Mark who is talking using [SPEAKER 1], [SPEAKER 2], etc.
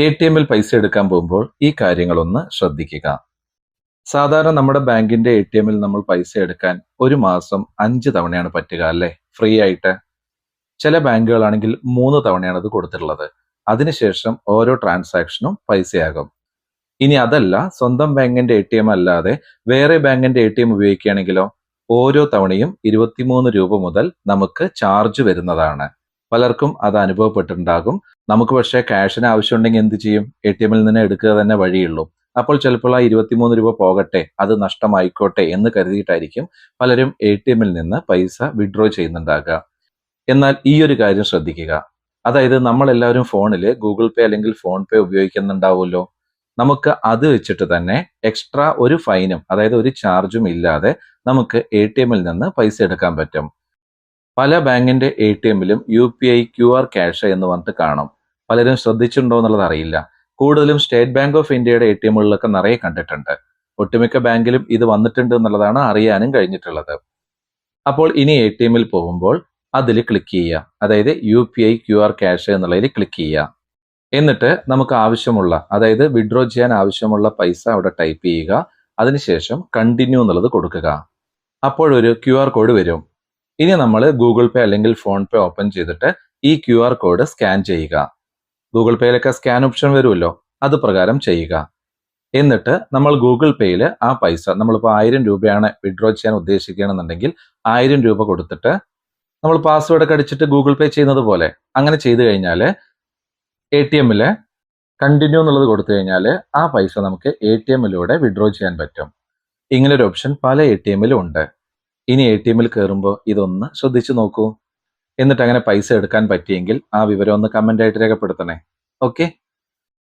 [SPEAKER 1] A T എമ്മിൽ പൈസ എടുക്കാൻ പോകുമ്പോൾ ഈ കാര്യങ്ങളൊന്ന് ശ്രദ്ധിക്കുക. സാധാരണ നമ്മുടെ ബാങ്കിന്റെ എ ടി എമ്മിൽ നമ്മൾ പൈസ എടുക്കാൻ ഒരു മാസം അഞ്ച് തവണയാണ് പറ്റുക അല്ലേ? ഫ്രീ ആയിട്ട്. ചില ബാങ്കുകളാണെങ്കിൽ മൂന്ന് തവണയാണ് അത് കൊടുത്തിട്ടുള്ളത്. അതിനുശേഷം ഓരോ ട്രാൻസാക്ഷനും പൈസയാകും. ഇനി അതല്ല സ്വന്തം ബാങ്കിന്റെ എ ടി എം അല്ലാതെ വേറെ ബാങ്കിന്റെ എ ടി എം ഉപയോഗിക്കുകയാണെങ്കിലോ ഓരോ തവണയും ഇരുപത്തിമൂന്ന് രൂപ മുതൽ നമുക്ക് ചാർജ് വരുന്നതാണ്. പലർക്കും അത് അനുഭവപ്പെട്ടിട്ടുണ്ടാകും. നമുക്ക് പക്ഷേ ക്യാഷിന് ആവശ്യമുണ്ടെങ്കിൽ എന്ത് ചെയ്യും? എ ടി എമ്മിൽ നിന്ന് എടുക്കുക തന്നെ വഴിയുള്ളൂ. അപ്പോൾ ചിലപ്പോൾ ആ ഇരുപത്തിമൂന്ന് രൂപ പോകട്ടെ അത് നഷ്ടമായിക്കോട്ടെ എന്ന് കരുതിയിട്ടായിരിക്കും പലരും എ ടി എമ്മിൽ നിന്ന് പൈസ വിഡ്രോ ചെയ്യുന്നുണ്ടാകുക. എന്നാൽ ഈ ഒരു കാര്യം ശ്രദ്ധിക്കുക. അതായത് നമ്മൾ എല്ലാവരും ഫോണിൽ ഗൂഗിൾ പേ അല്ലെങ്കിൽ ഫോൺ പേ ഉപയോഗിക്കുന്നുണ്ടാവുമല്ലോ. നമുക്ക് അത് വെച്ചിട്ട് തന്നെ എക്സ്ട്രാ ഒരു ഫൈനും അതായത് ഒരു ചാർജും ഇല്ലാതെ നമുക്ക് എ ടി എമ്മിൽ നിന്ന് പൈസ എടുക്കാൻ പറ്റും. പല ബാങ്കിന്റെ A T എമ്മിലും U P I Q R cash എന്ന് പറഞ്ഞിട്ട് കാണും. പലരും ശ്രദ്ധിച്ചിട്ടുണ്ടോ എന്നുള്ളത് അറിയില്ല. കൂടുതലും സ്റ്റേറ്റ് ബാങ്ക് ഓഫ് ഇന്ത്യയുടെ എ ടി എമ്മുകളിലൊക്കെ നിറയെ കണ്ടിട്ടുണ്ട്. ഒട്ടുമിക്ക ബാങ്കിലും ഇത് വന്നിട്ടുണ്ട് എന്നുള്ളതാണ് അറിയാനും കഴിഞ്ഞിട്ടുള്ളത്. അപ്പോൾ ഇനി എ ടി എമ്മിൽ പോകുമ്പോൾ അതിൽ ക്ലിക്ക് ചെയ്യുക. അതായത് U P I Q R cash എന്നുള്ളതിൽ ക്ലിക്ക് ചെയ്യുക. എന്നിട്ട് നമുക്ക് ആവശ്യമുള്ള അതായത് വിഡ്രോ ചെയ്യാൻ ആവശ്യമുള്ള പൈസ അവിടെ ടൈപ്പ് ചെയ്യുക. അതിനുശേഷം കണ്ടിന്യൂ എന്നുള്ളത് കൊടുക്കുക. അപ്പോഴൊരു ക്യു ആർ കോഡ് വരും. ഇനി നമ്മൾ ഗൂഗിൾ പേ അല്ലെങ്കിൽ ഫോൺ പേ ഓപ്പൺ ചെയ്തിട്ട് ഈ ക്യു ആർ കോഡ് സ്കാൻ ചെയ്യുക. ഗൂഗിൾ പേയിലൊക്കെ സ്കാൻ ഓപ്ഷൻ വരുമല്ലോ? അത് പ്രകാരം ചെയ്യുക. എന്നിട്ട് നമ്മൾ ഗൂഗിൾ പേയിൽ ആ പൈസ നമ്മളിപ്പോൾ ആയിരം രൂപയാണ് വിഡ്രോ ചെയ്യാൻ ഉദ്ദേശിക്കുകയാണെന്നുണ്ടെങ്കിൽ ആയിരം രൂപ കൊടുത്തിട്ട് നമ്മൾ പാസ്വേഡ് ഒക്കെ അടിച്ചിട്ട് ഗൂഗിൾ പേ ചെയ്യുന്നത് പോലെ. അങ്ങനെ ചെയ്തു കഴിഞ്ഞാൽ എ ടി എമ്മിൽ കണ്ടിന്യൂ എന്നുള്ളത് കൊടുത്തു കഴിഞ്ഞാൽ ആ പൈസ നമുക്ക് എ ടി എമ്മിലൂടെ വിഡ്രോ ചെയ്യാൻ പറ്റും. ഇങ്ങനൊരു ഓപ്ഷൻ പല എ ടി എമ്മിലും ഉണ്ട്. ഇനി എ ടി എമ്മിൽ കയറുമ്പോൾ ഇതൊന്ന് ശ്രദ്ധിച്ചു നോക്കൂ. എന്നിട്ട് അങ്ങനെ പൈസ എടുക്കാൻ പറ്റിയെങ്കിൽ ആ വിവരം ഒന്ന് കമന്റ് ആയിട്ട് രേഖപ്പെടുത്തണേ. ഓക്കെ